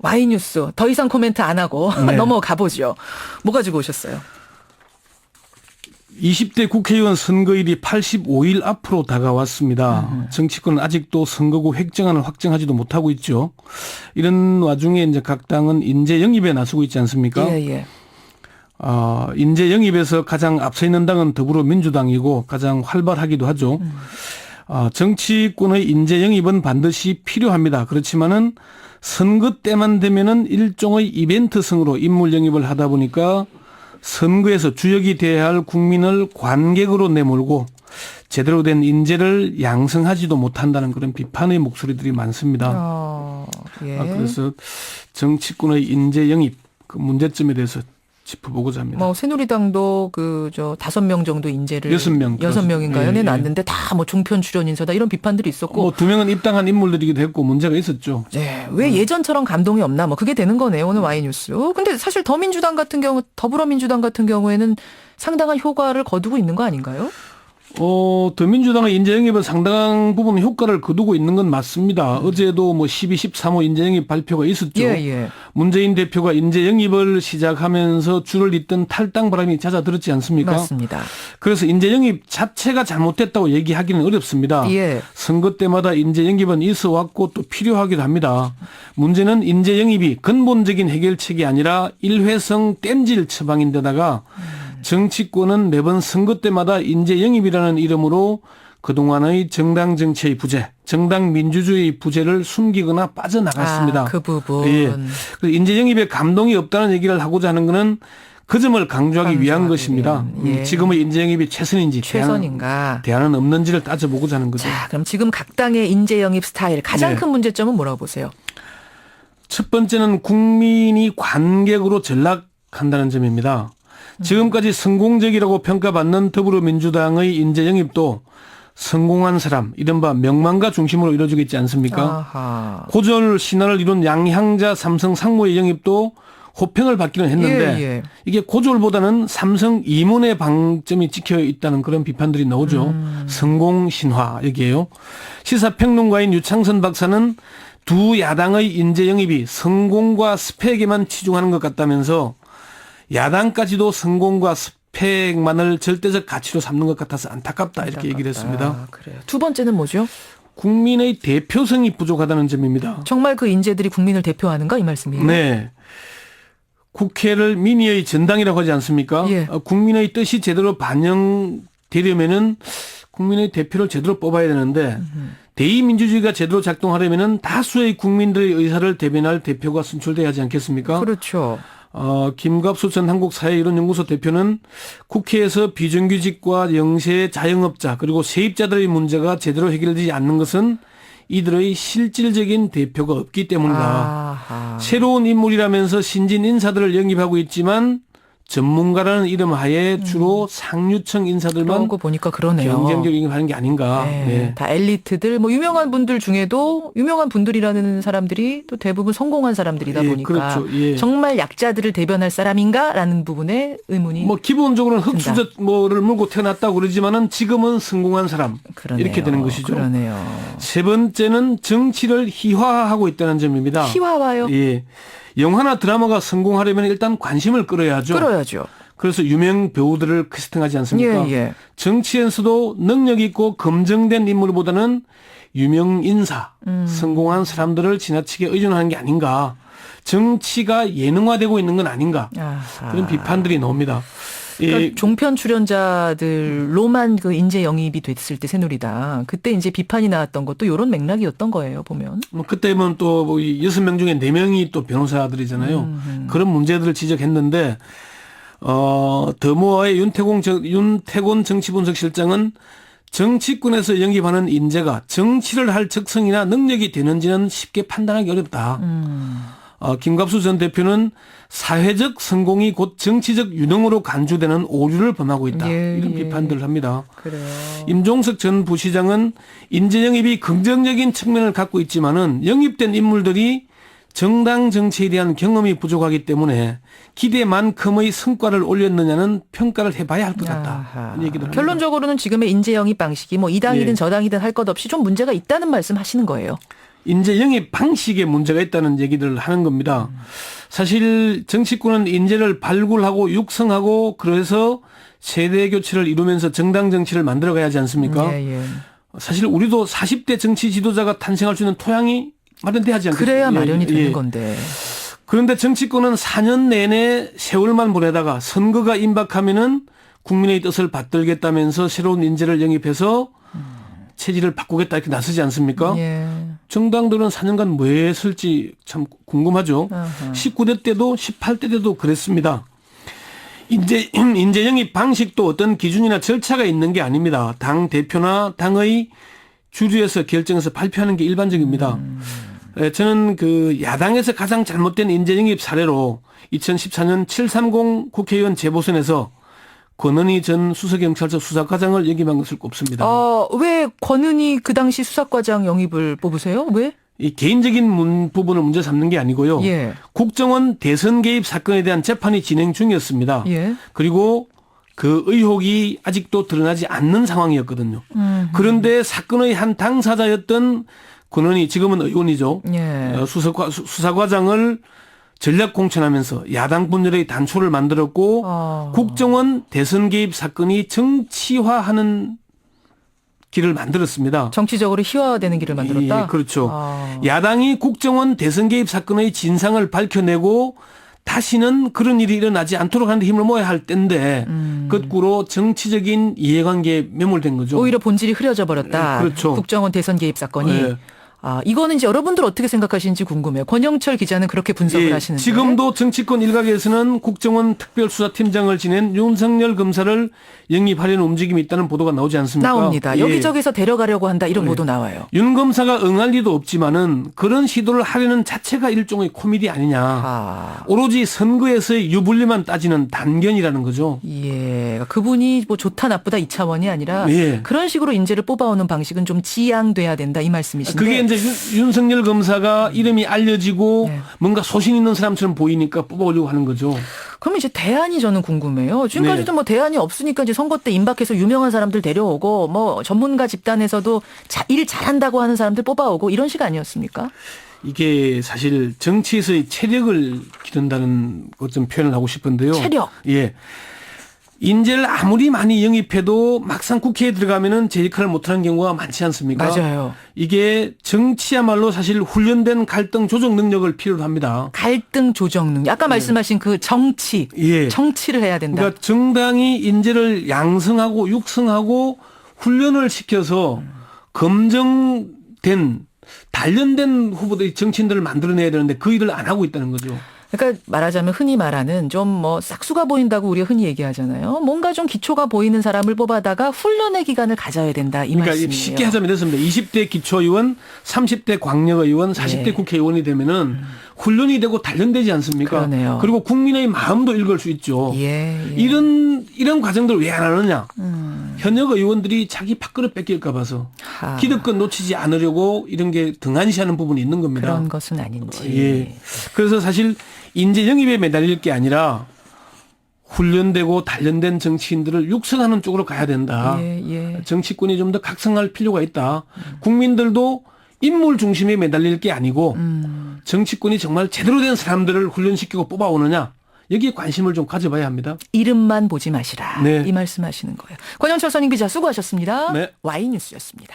와이뉴스 더 이상 코멘트 안 하고 네. 넘어가 보죠. 뭐 가지고 오셨어요? 20대 국회의원 선거일이 85일 앞으로 다가왔습니다. 정치권은 아직도 선거구 획정안을 확정하지도 못하고 있죠. 이런 와중에 이제 각 당은 인재 영입에 나서고 있지 않습니까? 예, 예. 어, 인재 영입에서 가장 앞서 있는 당은 더불어민주당이고 가장 활발하기도 하죠. 어, 정치권의 인재 영입은 반드시 필요합니다. 그렇지만은 선거 때만 되면은 일종의 이벤트성으로 인물 영입을 하다 보니까 선거에서 주역이 돼야 할 국민을 관객으로 내몰고 제대로 된 인재를 양성하지도 못한다는 그런 비판의 목소리들이 많습니다. 어, 예. 아, 그래서 정치권의 인재 영입 그 문제점에 대해서 짚어보고자 합니다. 뭐 새누리당도 그 저 다섯 명 정도 인재를 여섯 명 여섯 명인가요? 예, 내놨는데 다뭐 종편 출연 인사다 이런 비판들이 있었고 뭐 두 명은 입당한 인물들이기도 했고 문제가 있었죠. 네, 음. 왜 예전처럼 감동이 없나? 뭐 그게 되는 거네요. 오늘 와이 뉴스. 어, 근데 사실 더민주당 같은 경우, 더불어민주당 같은 경우에는 상당한 효과를 거두고 있는 거 아닌가요? 어, 더민주당의 인재 영입은 상당한 부분 효과를 거두고 있는 건 맞습니다. 어제도 뭐 12, 13호 인재 영입 발표가 있었죠. 예, 예. 문재인 대표가 인재 영입을 시작하면서 줄을 잇던 탈당 바람이 잦아들었지 않습니까? 맞습니다. 그래서 인재 영입 자체가 잘못됐다고 얘기하기는 어렵습니다. 예. 선거 때마다 인재 영입은 있어 왔고 또 필요하기도 합니다. 문제는 인재 영입이 근본적인 해결책이 아니라 일회성 땜질 처방인데다가 정치권은 매번 선거 때마다 인재 영입이라는 이름으로 그동안의 정당 정치의 부재, 정당 민주주의 부재를 숨기거나 빠져나갔습니다. 아, 그 부분. 예. 그래서 인재 영입에 감동이 없다는 얘기를 하고자 하는 것은 그 점을 강조하기 위한 것입니다. 음, 예. 지금의 인재 영입이 최선인지 최선인가? 대안은, 대안 은 없는지를 따져보고자 하는 거죠. 자, 그럼 지금 각 당의 인재 영입 스타일 가장 네. 큰 문제점은 뭐라고 보세요? 첫 번째는 국민이 관객으로 전락한다는 점입니다. 지금까지 성공적이라고 평가받는 더불어민주당의 인재 영입도 성공한 사람, 이른바 명망가 중심으로 이루어지고 있지 않습니까? 아하. 고졸 신화를 이룬 양향자 삼성 상무의 영입도 호평을 받기는 했는데 예, 예. 이게 고졸보다는 삼성 이문의 방점이 찍혀 있다는 그런 비판들이 나오죠. 음. 성공 신화 여기에요. 시사평론가인 유창선 박사는 두 야당의 인재 영입이 성공과 스펙에만 치중하는 것 같다면서 야당까지도 성공과 스펙만을 절대적 가치로 삼는 것 같아서 안타깝다 이렇게 얘기를 했습니다. 아, 그래요. 두 번째는 뭐죠? 국민의 대표성이 부족하다는 점입니다. 정말 그 인재들이 국민을 대표하는가 이 말씀이에요? 네. 국회를 민의의 전당이라고 하지 않습니까? 예. 어, 국민의 뜻이 제대로 반영되려면은 국민의 대표를 제대로 뽑아야 되는데 대의민주주의가 제대로 작동하려면은 다수의 국민들의 의사를 대변할 대표가 선출돼야 하지 않겠습니까? 그렇죠. 어, 김갑수 전 한국사회이론연구소 대표는 국회에서 비정규직과 영세 자영업자 그리고 세입자들의 문제가 제대로 해결되지 않는 것은 이들의 실질적인 대표가 없기 때문이다. 아하. 새로운 인물이라면서 신진 인사들을 영입하고 있지만 전문가라는 이름 하에 주로 상류층 인사들만 그러고 보니까 그러네요. 경쟁적 영입하는 게 아닌가. 네, 네. 다 엘리트들, 뭐 유명한 분들 중에도 유명한 분들이라는 사람들이 또 대부분 성공한 사람들이다 예, 보니까 그렇죠. 예. 정말 약자들을 대변할 사람인가라는 부분에 의문이 뭐 기본적으로는 흑수저 뭐를 물고 태어났다고 그러지만은 지금은 성공한 사람 그러네요. 이렇게 되는 것이죠. 그러네요. 세 번째는 정치를 희화화하고 있다는 점입니다. 희화화요? 예. 영화나 드라마가 성공하려면 일단 관심을 끌어야죠. 끌어야죠. 그래서 유명 배우들을 캐스팅하지 않습니까? 예, 예. 정치에서도 능력 있고 검증된 인물보다는 유명 인사, 음. 성공한 사람들을 지나치게 의존하는 게 아닌가. 정치가 예능화되고 있는 건 아닌가. 아하. 그런 비판들이 나옵니다. 예, 그러니까 종편 출연자들로만 그 인재 영입이 됐을 때 새누리당. 그때 이제 비판이 나왔던 것도 이런 맥락이었던 거예요 보면. 뭐 그때면 또뭐 여섯 명 중에 네 명이 또 변호사들이잖아요. 그런 문제들을 지적했는데 어 더모아의 윤태공 정- 윤태곤 정치분석실장은 정치권에서 영입하는 인재가 정치를 할 적성이나 능력이 되는지는 쉽게 판단하기 어렵다. 어, 김갑수 전 대표는 사회적 성공이 곧 정치적 유능으로 간주되는 오류를 범하고 있다. 예, 이런 예. 비판들을 합니다. 그래요. 임종석 전 부시장은 인재 영입이 긍정적인 측면을 갖고 있지만은 영입된 인물들이 정당 정치에 대한 경험이 부족하기 때문에 기대만큼의 성과를 올렸느냐는 평가를 해봐야 할 것 같다. 합니다. 결론적으로는 지금의 인재 영입 방식이 뭐 이 당이든 예. 저 당이든 할 것 없이 좀 문제가 있다는 말씀 하시는 거예요. 인재 영입 방식에 문제가 있다는 얘기를 하는 겁니다. 사실 정치권은 인재를 발굴하고 육성하고 그래서 세대 교체를 이루면서 정당 정치를 만들어 가야 하지 않습니까? 예, 예. 사실 우리도 40대 정치 지도자가 탄생할 수 있는 토양이 마련돼야 하지 않겠습니까? 그래야 예, 마련이 예, 되는 예. 건데. 그런데 정치권은 4년 내내 세월만 보내다가 선거가 임박하면은 국민의 뜻을 받들겠다면서 새로운 인재를 영입해서 체질을 바꾸겠다 이렇게 나서지 않습니까? 예. 정당들은 4년간 뭐 했을지 참 궁금하죠. 아하. 19대 때도 18대 때도 그랬습니다. 인재, 인재 영입 방식도 어떤 기준이나 절차가 있는 게 아닙니다. 당 대표나 당의 주류에서 결정해서 발표하는 게 일반적입니다. 에, 저는 그 야당에서 가장 잘못된 인재 영입 사례로 2014년 730 국회의원 재보선에서 권은희 전 수서경찰서 수사과장을 영입한 것을 꼽습니다. 어, 왜 권은희 그 당시 수사과장 영입을 뽑으세요? 왜? 이 개인적인 문, 부분을 문제 삼는 게 아니고요. 예. 국정원 대선 개입 사건에 대한 재판이 진행 중이었습니다. 예. 그리고 그 의혹이 아직도 드러나지 않는 상황이었거든요. 음. 그런데 사건의 한 당사자였던 권은희 지금은 의원이죠. 예. 어, 수사과, 수- 수사과장을 전략 공천하면서 야당 분열의 단초를 만들었고 어. 국정원 대선 개입 사건이 정치화하는 길을 만들었습니다. 정치적으로 희화화되는 길을 만들었다. 예, 그렇죠. 아. 야당이 국정원 대선 개입 사건의 진상을 밝혀내고 다시는 그런 일이 일어나지 않도록 하는 데 힘을 모아야 할 때인데 거꾸로 정치적인 이해관계에 매몰된 거죠. 음. 오히려 본질이 흐려져 버렸다. 예, 그렇죠. 국정원 대선 개입 사건이. 예. 아, 이거는 이제 여러분들 어떻게 생각하시는지 궁금해요. 권영철 기자는 그렇게 분석을 예, 하시는데. 지금도 정치권 일각에서는 국정원 특별수사팀장을 지낸 윤석열 검사를 영입하려는 움직임이 있다는 보도가 나오지 않습니까? 나옵니다. 예. 여기저기서 데려가려고 한다 이런 보도 나와요. 윤 검사가 응할 리도 없지만은 그런 시도를 하려는 자체가 일종의 코미디 아니냐. 아. 오로지 선거에서의 유불리만 따지는 단견이라는 거죠. 예. 그분이 뭐 좋다 나쁘다 이 차원이 아니라 예. 그런 식으로 인재를 뽑아오는 방식은 좀 지양돼야 된다 이 말씀이신데. 그게 이제 윤, 윤석열 검사가 이름이 알려지고 네. 뭔가 소신 있는 사람처럼 보이니까 뽑아오려고 하는 거죠. 그럼 이제 대안이 저는 궁금해요. 지금까지도 뭐 대안이 없으니까 이제 선거 때 임박해서 유명한 사람들 데려오고 뭐 전문가 집단에서도 자, 일 잘한다고 하는 사람들 뽑아오고 이런 식 아니었습니까? 이게 사실 정치에서의 체력을 기른다는 것좀 표현을 하고 싶은데요. 체력. 예. 인재를 아무리 많이 영입해도 막상 국회에 들어가면은 제 역할을 못하는 경우가 많지 않습니까? 맞아요. 이게 정치야말로 사실 훈련된 갈등 조정 능력을 필요로 합니다. 갈등 조정 능력. 아까 말씀하신 그 정치. 예. 정치를 해야 된다. 그러니까 정당이 인재를 양성하고 육성하고 훈련을 시켜서 검증된 단련된 후보들이 정치인들을 만들어내야 되는데 그 일을 안 하고 있다는 거죠. 그러니까 말하자면 흔히 말하는 좀 뭐 싹수가 보인다고 우리가 흔히 얘기하잖아요. 뭔가 좀 기초가 보이는 사람을 뽑아다가 훈련의 기간을 가져야 된다 이 그러니까 말씀이에요. 쉽게 하자면 이렇습니다. 20대 기초의원, 30대 광역의원, 40대 예. 국회의원이 되면은 훈련이 되고 단련되지 않습니까? 그러네요. 그리고 국민의 마음도 읽을 수 있죠. 예, 예. 이런 이런 과정들을 왜 안 하느냐? 음. 현역 의원들이 자기 밥그릇 뺏길까 봐서 하, 기득권 놓치지 않으려고 이런 게 등한시하는 부분이 있는 겁니다. 그런 것은 아닌지. 예. 그래서 사실 인재 영입에 매달릴 게 아니라 훈련되고 단련된 정치인들을 육성하는 쪽으로 가야 된다. 예, 예. 정치권이 좀 더 각성할 필요가 있다. 국민들도 인물 중심에 매달릴 게 아니고 음. 정치권이 정말 제대로 된 사람들을 훈련시키고 뽑아오느냐 여기에 관심을 좀 가져봐야 합니다. 이름만 보지 마시라. 네. 이 말씀하시는 거예요. 권영철 선임 기자 수고하셨습니다. 네. 와이뉴스였습니다.